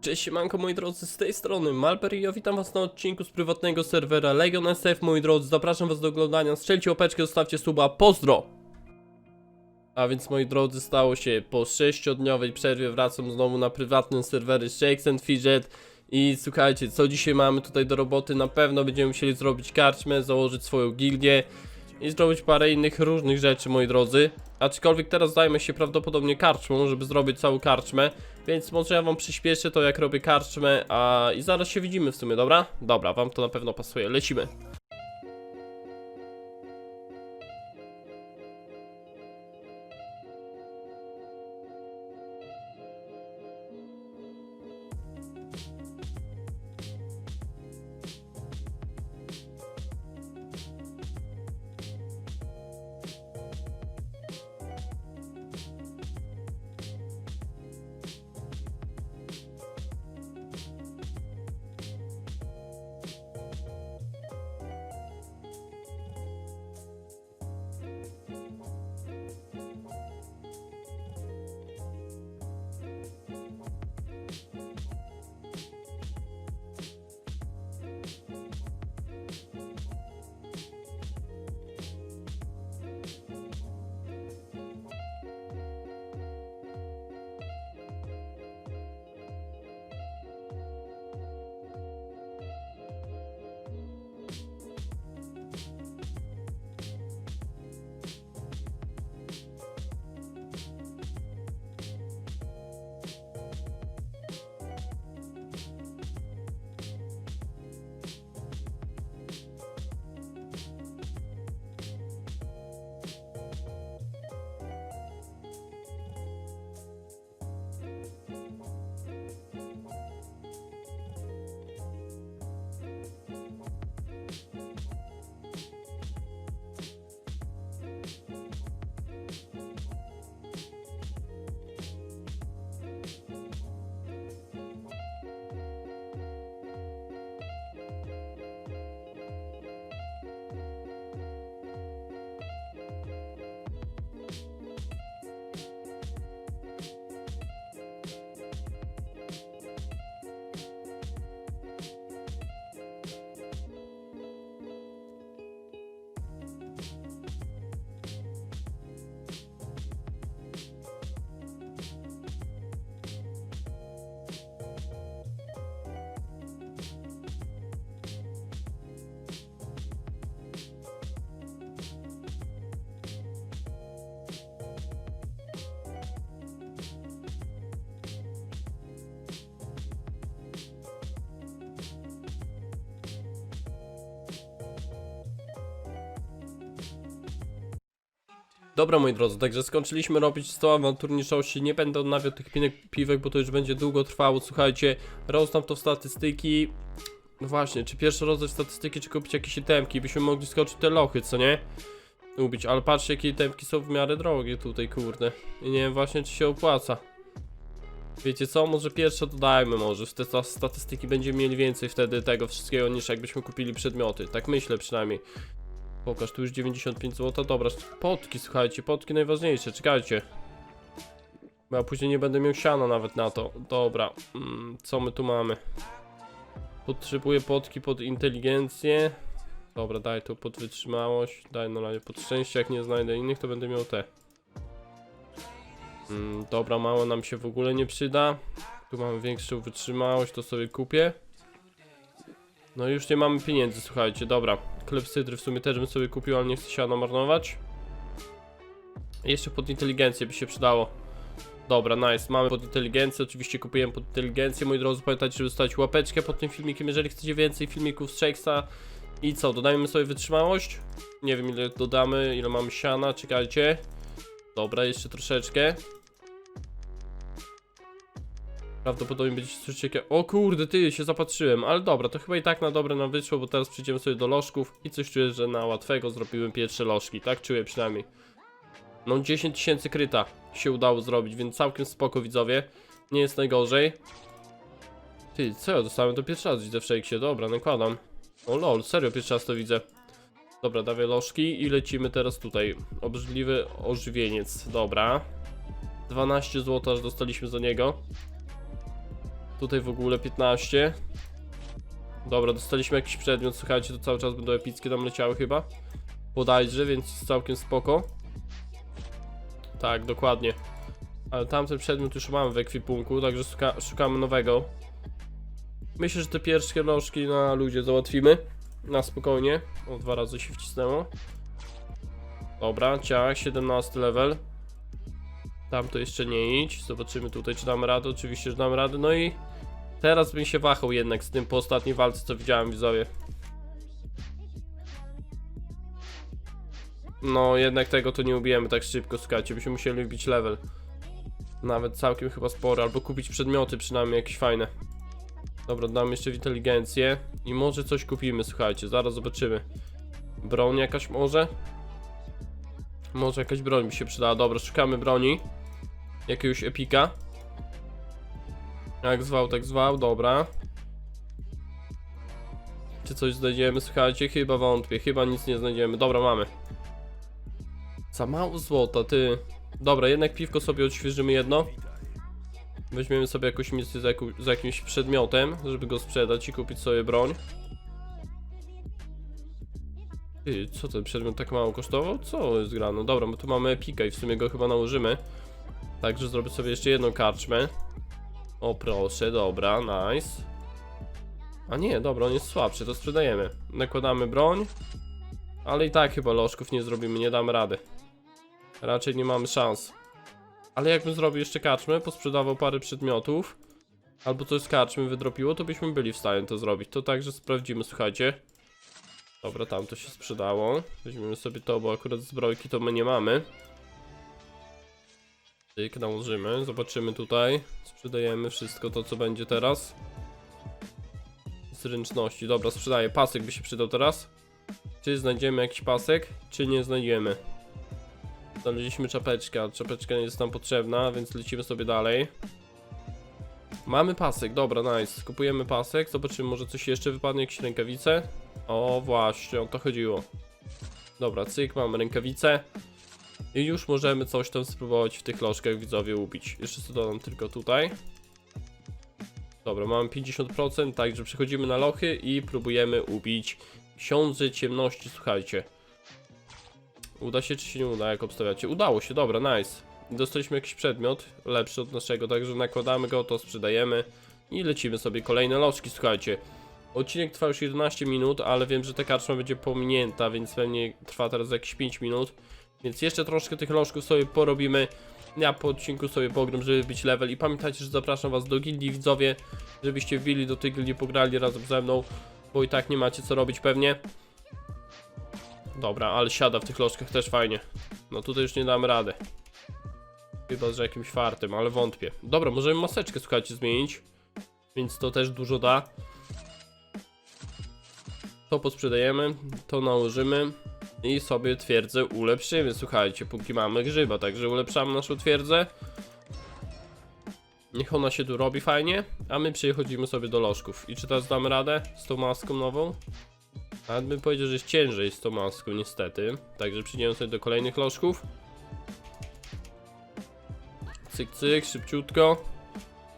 Cześć siemanko moi drodzy, z tej strony Malper i ja witam was na odcinku z prywatnego serwera Legion SF moi drodzy, zapraszam was do oglądania, strzelcie łapeczkę, zostawcie suba, pozdro! A więc moi drodzy, stało się po 6-dniowej przerwie, wracam znowu na prywatny serwery Shakes and Fidget. I słuchajcie, co dzisiaj mamy tutaj do roboty, na pewno będziemy musieli zrobić karczmę, założyć swoją gildię i zrobić parę innych różnych rzeczy moi drodzy, aczkolwiek teraz zajmę się prawdopodobnie karczmą, żeby zrobić całą karczmę, więc może ja wam przyspieszę to jak robię karczmę, a i zaraz się widzimy w sumie, dobra? Dobra, wam to na pewno pasuje, lecimy. Dobra moi drodzy, także skończyliśmy robić 100 awanturniczości, nie będę odnawiał tych piwek, bo to już będzie długo trwało, słuchajcie, rozdam to w statystyki, no właśnie, czy pierwszy rozdać statystyki, czy kupić jakieś itemki, byśmy mogli skoczyć te lochy, co nie? Ubić, ale patrzcie jakie itemki są w miarę drogie tutaj, kurde, i nie wiem właśnie czy się opłaca. Wiecie co, może pierwsze dodajmy może, w te sta- statystyki będziemy mieli więcej wtedy tego wszystkiego niż jakbyśmy kupili przedmioty, tak myślę przynajmniej. Pokaż, tu już 95 zł, dobra, potki, słuchajcie, potki najważniejsze, czekajcie. Bo ja później nie będę miał siana nawet na to, dobra, mm, co my tu mamy? Potrzebuję potki pod inteligencję. Dobra, daj to pod wytrzymałość, daj na razie pod szczęście, jak nie znajdę innych, to będę miał te. Mm, dobra, mało nam się w ogóle nie przyda. Tu mamy większą wytrzymałość, to sobie kupię. No już nie mamy pieniędzy, słuchajcie, dobra. Klepsydry w sumie też bym sobie kupił, ale nie chcę się marnować. Jeszcze pod inteligencję by się przydało. Dobra, nice, mamy pod inteligencję, oczywiście kupiłem pod inteligencję, moi drodzy, pamiętajcie, żeby zostawić łapeczkę pod tym filmikiem, jeżeli chcecie więcej filmików z Shakesa. I co, dodajmy sobie wytrzymałość? Nie wiem ile dodamy, ile mamy siana, czekajcie. Dobra, jeszcze troszeczkę. Prawdopodobnie będzie coś ciekawe. O kurde, ty się zapatrzyłem, ale dobra, to chyba i tak na dobre nam wyszło, bo teraz przyjdziemy sobie do lożków i coś czuję, że na łatwego zrobiłem pierwsze lożki, tak czuję przynajmniej. No 10 tysięcy kryta się udało zrobić, więc całkiem spoko widzowie, nie jest najgorzej. Ty, co ja dostałem to pierwszy raz widzę w shakesie, dobra, nakładam. O lol, serio pierwszy raz to widzę. Dobra, dawaj lożki i lecimy teraz tutaj. Obrzydliwy ożywieniec, dobra. 12 zł aż dostaliśmy za niego. Tutaj w ogóle 15. Dobra, dostaliśmy jakiś przedmiot, słuchajcie, to cały czas będą epickie tam leciały chyba. Bodajże, więc całkiem spoko. Tak, dokładnie. Ale tamten przedmiot już mamy w ekwipunku, także szuka, szukamy nowego. Myślę, że te pierwsze lożki na ludzie załatwimy. Na spokojnie. O, dwa razy się wcisnęło. Dobra, ciach, 17 level. Tam to jeszcze nie idź. Zobaczymy tutaj, czy damy radę. Oczywiście, że damy radę. No i teraz bym się wahał jednak z tym po ostatniej walce, co widziałem widzowie. No, jednak tego to nie ubijemy tak szybko, słuchajcie. Byśmy musieli wbić level. Nawet całkiem chyba sporo. Albo kupić przedmioty przynajmniej jakieś fajne. Dobra, dam jeszcze w inteligencję. I może coś kupimy, słuchajcie. Zaraz zobaczymy. Broń jakaś może? Może jakaś broń mi się przydała. Dobra, szukamy broni. Jakiegoś epika. Jak zwał, tak zwał, dobra. Czy coś znajdziemy? Słuchajcie, chyba wątpię, chyba nic nie znajdziemy. Dobra, mamy. Za mało złota, ty. Dobra, jednak piwko sobie odświeżymy jedno. Weźmiemy sobie jakąś misję z, jaku, z jakimś przedmiotem, żeby go sprzedać i kupić sobie broń. Ty, co ten przedmiot tak mało kosztował? Co jest grane? Dobra, my tu mamy epika i w sumie go chyba nałożymy. Także zrobię sobie jeszcze jedną karczmę. O proszę, dobra, nice. A nie, dobra, on jest słabszy, to sprzedajemy. Nakładamy broń. Ale i tak chyba lożków nie zrobimy, nie damy rady. Raczej nie mamy szans. Ale jakbym zrobił jeszcze karczmę, posprzedawał parę przedmiotów, albo coś z karczmy wydropiło, to byśmy byli w stanie to zrobić. To także sprawdzimy, słuchajcie. Dobra, tam to się sprzedało. Weźmiemy sobie to, bo akurat zbrojki to my nie mamy. Tyk, nałożymy, zobaczymy tutaj. Sprzedajemy wszystko to, co będzie teraz. Zręczności, dobra, sprzedaję. Pasek by się przydał teraz. Czy znajdziemy jakiś pasek, czy nie znajdziemy? Znaleźliśmy czapeczkę, czapeczka nie jest nam potrzebna, więc lecimy sobie dalej. Mamy pasek, dobra, nice. Kupujemy pasek, zobaczymy, może coś jeszcze wypadnie, jakieś rękawice. O, właśnie, o to chodziło. Dobra, cyk, mamy rękawice. I już możemy coś tam spróbować w tych lożkach widzowie ubić. Jeszcze sobie dodam tylko tutaj. Dobra, mamy 50%, także przechodzimy na lochy i próbujemy ubić książę ciemności, słuchajcie. Uda się czy się nie uda, jak obstawiacie? Udało się, dobra, nice. Dostaliśmy jakiś przedmiot, lepszy od naszego, także nakładamy go, to sprzedajemy i lecimy sobie kolejne lożki, słuchajcie. Odcinek trwa już 11 minut, ale wiem, że ta karczma będzie pominięta, więc pewnie trwa teraz jakieś 5 minut. Więc jeszcze troszkę tych lożków sobie porobimy. Ja po odcinku sobie pogram, żeby być level. I pamiętajcie, że zapraszam was do gildii widzowie, żebyście wbili do tej gildii, pograli razem ze mną, bo i tak nie macie co robić pewnie. Dobra, ale siada w tych lożkach też fajnie. No tutaj już nie damy rady. Chyba, że jakimś fartem, ale wątpię. Dobra, możemy maseczkę, słuchajcie, zmienić. Więc to też dużo da. To posprzedajemy, to nałożymy i sobie twierdzę ulepszymy. Słuchajcie, póki mamy grzyba, także ulepszamy naszą twierdzę. Niech ona się tu robi fajnie, a my przechodzimy sobie do lożków. I czy teraz damy radę z tą maską nową? Nawet bym powiedział, że jest ciężej z tą maską, niestety. Także przyjdziemy sobie do kolejnych lożków. Cyk, cyk, szybciutko.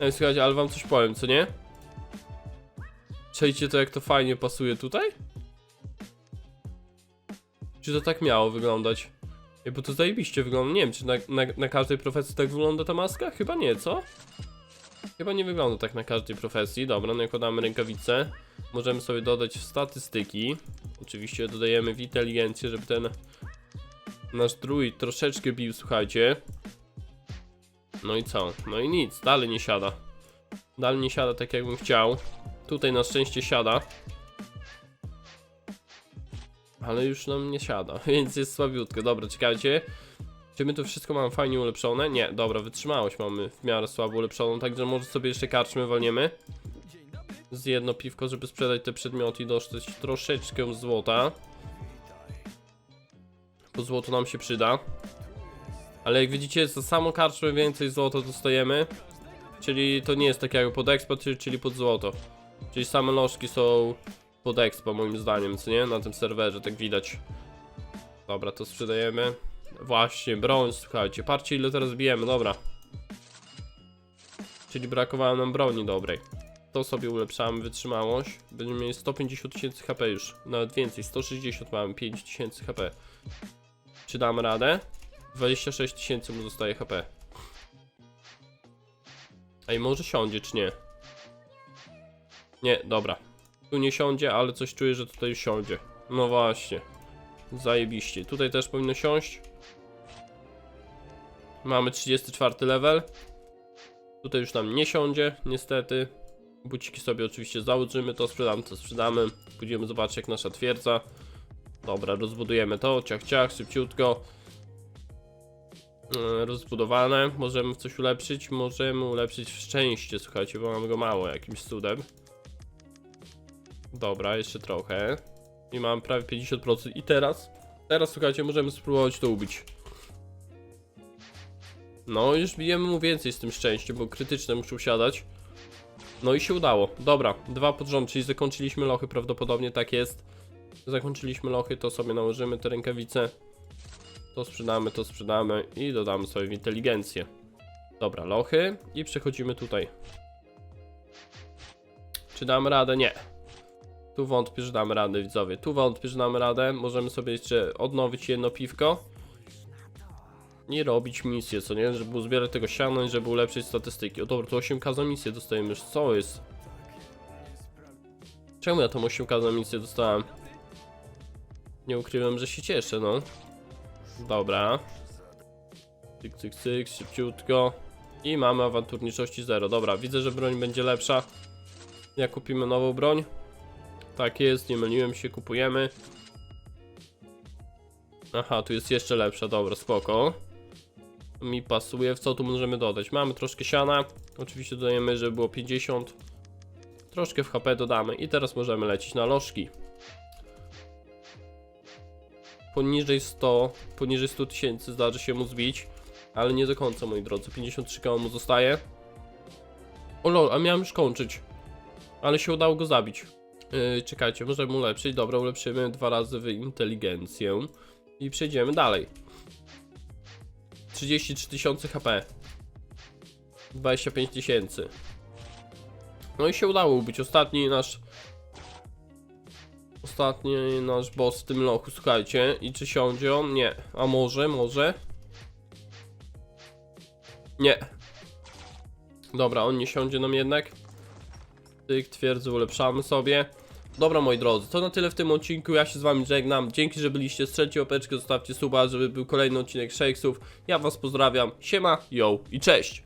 Ej, słuchajcie, ale wam coś powiem, co nie? Czajcie to, jak to fajnie pasuje tutaj? Czy to tak miało wyglądać? Ej, bo to zajebiście wygląda. Nie wiem, czy na, na, na każdej profesji tak wygląda ta maska? Chyba nie, co? Chyba nie wygląda tak na każdej profesji. Dobra, nakładamy rękawice. Możemy sobie dodać statystyki. Oczywiście dodajemy w inteligencję, żeby ten nasz druid troszeczkę bił, słuchajcie. No i co? No i nic, dalej nie siada. Dalej nie siada tak jakbym chciał. Tutaj na szczęście siada. Ale już nam nie siada, więc jest słabiutko. Dobra, czekajcie. Czy my to wszystko mamy fajnie ulepszone? Nie, dobra, wytrzymałość mamy w miarę słabo ulepszoną, także może sobie jeszcze karczmy walniemy. Z jedno piwko, żeby sprzedać te przedmioty i dostać troszeczkę złota. Bo złoto nam się przyda. Ale jak widzicie, za samą karczmę więcej złota dostajemy. Czyli to nie jest tak jak pod expo, czyli- pod złoto. Czyli same lożki są pod expo moim zdaniem, co nie? Na tym serwerze, tak widać. Dobra, to sprzedajemy. Właśnie, broń, słuchajcie, patrzcie ile teraz bijemy, dobra. Czyli brakowało nam broni dobrej. To sobie ulepszamy wytrzymałość. Będziemy mieli 150 tysięcy HP już. Nawet więcej, 160 mamy, 5 tysięcy HP. Czy damy radę? 26 tysięcy mu zostaje HP. Ej, może siądzie, czy nie? Nie, dobra. Tu nie siądzie, ale coś czuję, że tutaj siądzie. No właśnie. Zajebiście. Tutaj też powinno siąść. Mamy 34 level. Tutaj już nam nie siądzie, niestety. Buciki sobie oczywiście założymy, to sprzedamy, to sprzedamy. Pójdziemy zobaczyć jak nasza twierdza. Dobra, rozbudujemy to, ciach ciach, szybciutko. Yy, Rozbudowane, możemy coś ulepszyć, możemy ulepszyć szczęście, słuchajcie, bo mamy go mało jakimś cudem. Dobra, jeszcze trochę. I mam prawie 50% i teraz, teraz słuchajcie, możemy spróbować to ubić. No, już bijemy mu więcej z tym szczęściem, bo krytyczne muszą siadać. No i się udało. Dobra, dwa pod rząd, czyli zakończyliśmy lochy, prawdopodobnie tak jest. Zakończyliśmy lochy, to sobie nałożymy te rękawice. To sprzedamy, to sprzedamy i dodamy sobie w inteligencję. Dobra, lochy i przechodzimy tutaj. Czy damy radę? Nie. Tu wątpię, że damy radę, widzowie. Tu wątpię, że damy radę. Możemy sobie jeszcze odnowić jedno piwko. I robić misję, co nie? Żeby uzbierać tego siano i żeby ulepszyć statystyki. O dobra, to 8k za misję dostajemy już. Co jest? Czemu ja tą 8k za misję dostałem? Nie ukrywam, że się cieszę, no. Dobra. Cyk, cyk, cyk, szybciutko. I mamy awanturniczości 0. Dobra, widzę, że broń będzie lepsza. Jak kupimy nową broń? Tak jest, nie myliłem się, kupujemy. Aha, tu jest jeszcze lepsza, dobra, spoko. Mi pasuje, w co tu możemy dodać? Mamy troszkę siana, oczywiście dodajemy, żeby było 50. Troszkę w HP dodamy i teraz możemy lecieć na lożki. Poniżej 100, poniżej 100 tysięcy zdarzy się mu zbić, ale nie do końca, moi drodzy. 53 koło mu zostaje. O lol, a miałem już kończyć. Ale się udało go zabić. Yy, czekajcie, możemy ulepszyć. Dobra, ulepszymy dwa razy w inteligencję. I przejdziemy dalej. 33 tysiące HP. 25 tysięcy. No i się udało ubić. Ostatni nasz... Ostatni nasz boss w tym lochu, słuchajcie. I czy siądzie on? Nie. A może, może? Nie. Dobra, on nie siądzie nam jednak. Tyk, twierdzę, ulepszamy sobie. Dobra moi drodzy, to na tyle w tym odcinku, ja się z wami żegnam. Dzięki, że byliście, strzelcie łapeczkę, zostawcie suba, żeby był kolejny odcinek Shakesów. Ja was pozdrawiam, siema, yo i cześć!